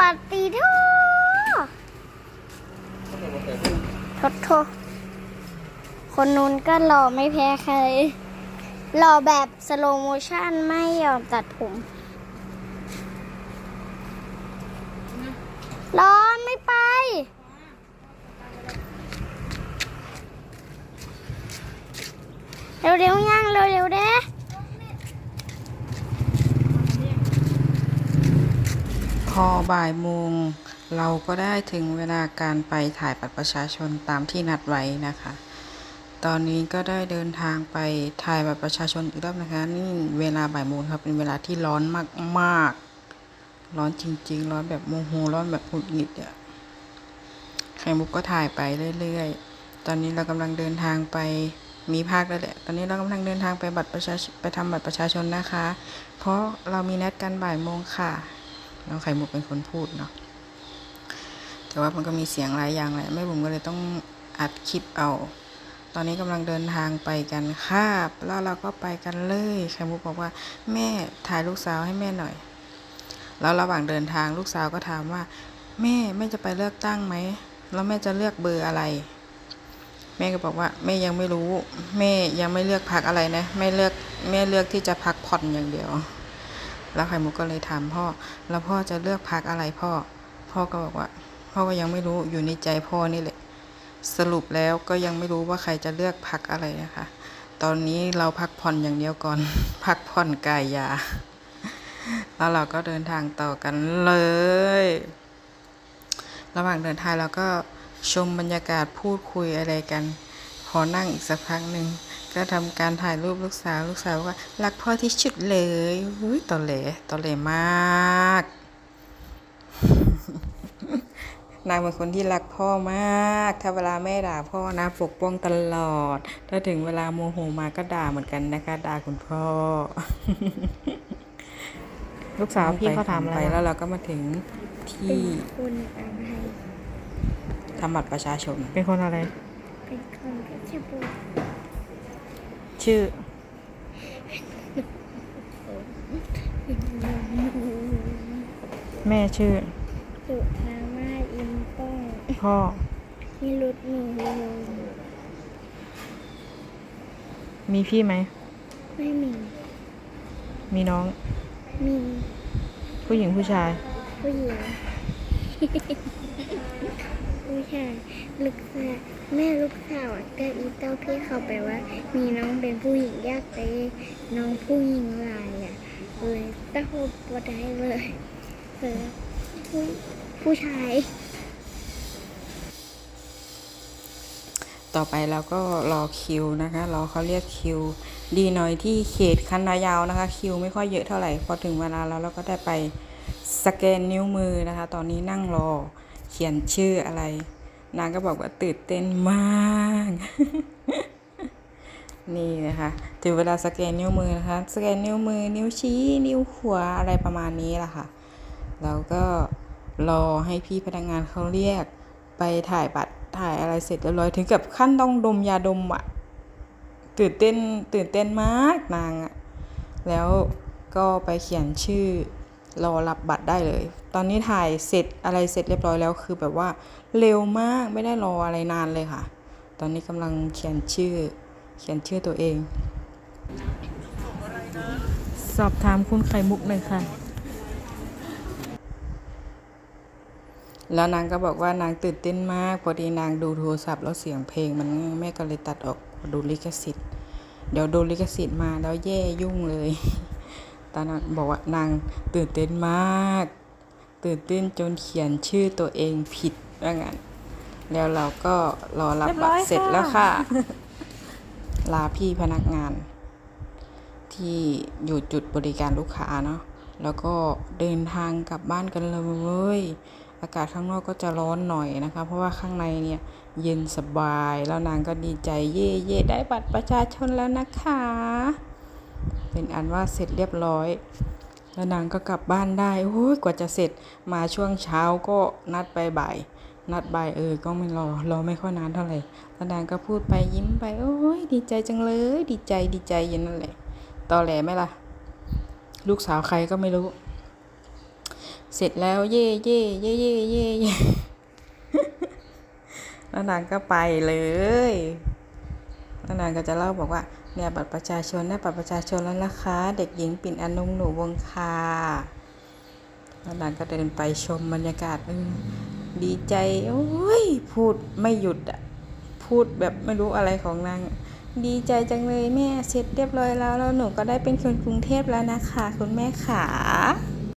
ปฏิโททดโทคนนู้นก็หล่อไม่แพ้ใครหล่อแบบสโลโมชั่นไม่ยอมตัดผม ร้อนไม่ไป เร็วๆย่างเร็วๆเด้ พ อบ่ายโมง เราก็ได้ถึงเวลาการไปถ่ายบัตรประชาชนตามที่นัดไว้นะคะ ตอนนี้ก็ได้เดินทางไปถ่ายบัตรประชาชนอีกรอบนะคะ นี่เวลาบ่ายโมงครับเป็นเวลาที่ร้อนมากๆ ร้อนจริง ๆ ร้อนแบบโมโหร้อนแบบหงุดหงิดอะไข่มุกก็ถ่ายไปเรื่อยๆ ตอนนี้เรากำลังเดินทางไปมีภาคแล้วแหละ ตอนนี้เรากำลังเดินทางไปบัตรประชาชไปทำบัตรประชาชนนะคะ เพราะเรามีนัดกันบ่ายโมงค่ะ น้องไข่มุกเป็นคนพูดเนาะแต่ว่ามันก็มีเสียงหลายอย่างแหละแม่บุ๋มก็เลยต้องอัดคลิปเอา ตอนนี้กำลังเดินทางไปกันค่ะแล้วเราก็ไปกันเลยไข่มุกบอกว่า แม่ถ่ายลูกสาวให้แม่หน่อย แล้วระหว่างเดินทางลูกสาวก็ถามว่า แม่แม่จะไปเลือกตั้งไหมแล้วแม่จะเลือกเบอร์อะไร แม่ก็บอกว่าแม่ยังไม่รู้ แม่ยังไม่เลือกพักอะไรนะแม่เลือกแม่เลือกที่จะพักผ่อนอย่างเดียว แล้วไข่มุกก็เลยถามพ่อ แล้วพ่อจะเลือกพักอะไรพ่อ พ่อก็บอกว่า พ่อก็ยังไม่รู้อยู่ในใจพ่อนี่แหละ สรุปแล้วก็ยังไม่รู้ว่าใครจะเลือกพักอะไรนะคะ ตอนนี้เราพักผ่อนอย่างเดียวก่อน พักผ่อนกายยา แล้วเราก็เดินทางต่อกันเลย ระหว่างเดินทางเราก็ชมบรรยากาศพูดคุยอะไรกันพอนั่งอีกสักพักหนึ่ง ก็ทำการถ่ายรูปลูกสาวลูกสาวว่ารักพ่อที่สุดเลยอุ้ยตอแหลตอแหลมาก นางเป็นคนที่รักพ่อมาก ถ้าเวลาแม่ด่าพ่อนะปกป้องตลอด ถ้าถึงเวลาโมโหมาก็ด่าเหมือนกันนะคะด่าคุณพ่อ ลูกสาวพี่เขาถามอะไรไปแล้วเราก็มาถึงที่คุณอะไรทำบัตรประชาชน เป็นคนอะไร เป็นคนเพชรบูรณ์ ชื่อ แม่ชื่อ สุธามาศอินป้องพ่อ นิรุตหนูมีพี่ไหม ไม่มี มีน้อง มี ผู้หญิงผู้ชาย ผู้หญิง ผู้ชายลูกสาวแม่ลูกสาวก็อีเต้าพี่เขาไปว่า มีน้องเป็นผู้หญิงยากไปน้องผู้หญิงลายอะเลยต้าบ่ได้เลยเลยผู้ผู้ชาย ต่อไปเราก็รอคิวนะคะรอเขาเรียกคิว ดีหน่อยที่เขตคันนายาวนะคะ คิวไม่ค่อยเยอะเท่าไหร่พอถึงเวลาแล้วเราก็ได้ไปสแกนนิ้วมือนะคะ ตอนนี้นั่งรอเขียนชื่ออะไร นางก็บอกว่าตื่นเต้นมาก นี่นะคะถึงเวลาสแกนนิ้วมือนะคะ สแกนนิ้วมือ นิ้วชี้ นิ้วหัวอะไรประมาณนี้แหละค่ะ แล้วก็รอให้พี่พนักงานเขาเรียกไปถ่ายบัตรถ่ายอะไรเสร็จเรียบร้อยถึงกับขั้นต้องดมยาดมอะตื่นเต้นตื่นเต้นมากนางอะแล้วก็ไปเขียนชื่อ รอรับบัตรได้เลย ตอนนี้ถ่ายเสร็จอะไรเสร็จเรียบร้อยแล้ว คือแบบว่าเร็วมากไม่ได้รออะไรนานเลยค่ะ ตอนนี้กำลังเขียนชื่อ เขียนชื่อตัวเอง สอบถามคุณไข่มุกหน่อยค่ะ แล้วนางก็บอกว่านางตื่นเต้นมาก พอดีนางดูโทรศัพท์แล้วเสียงเพลงมันแม่ก็เลยตัดออกดูลิขสิทธิ์ เดี๋ยวดนลิขสิทธิ์มาแล้วแย่ยุ่งเลย ตอนนั้นบอกว่านางตื่นเต้นมาก ตื่นเต้นจนเขียนชื่อตัวเองผิดว่างั้นแล้วเราก็รอรับเรียบร้บัตอยรเสร็จค่ะแล้วค่ะ ลาพี่พนักงาน ที่อยู่จุดบริการลูกค้าเนาะแล้วก็เดินทางกลับบ้านกันเลยอากาศข้างนอกก็จะร้อนหน่อยนะคะ เพราะว่าข้างในเนี่ยเย็นสบาย แล้วนางก็ดีใจเย่เย่ได้บัตรประชาชนแล้วนะคะ เป็นอันว่าเสร็จเรียบร้อย แล้วนางก็กลับบ้านได้โอ้ยกว่าจะเสร็จมาช่วงเช้าก็นัดไปบ่าย นัดบ่ายเออก็ไม่รอรอไม่ค่อยนานเท่าไหร่แล้วนางก็พูดไปยิ้มไปโอ้ยดีใจจังเลย ดีใจดีใจอยันนั่นแหละตอแหลไหมล่ะ ลูกสาวใครก็ไม่รู้ เสร็จแล้วเย่เย่เย่เย่เย่เย่แล้วนางก็ไปเลยแล้วนางก็จะเล่าบอกว่า เนี่ยบัตรประชาชนหน้าบัตรประชาชนแล้วนะคะ เด็กหญิงปิ่นอนงหนูวงคาแล้วนางก็เดินไปชมบรรยากาศดีใจโอ้ยพูดไม่หยุดอะพูดแบบไม่รู้อะไรของนางดีใจจังเลยแม่เสร็จเรียบร้อยแล้วแล้วหนูก็ได้เป็นคนกรุงเทพแล้วนะคะ คุณแม่ขา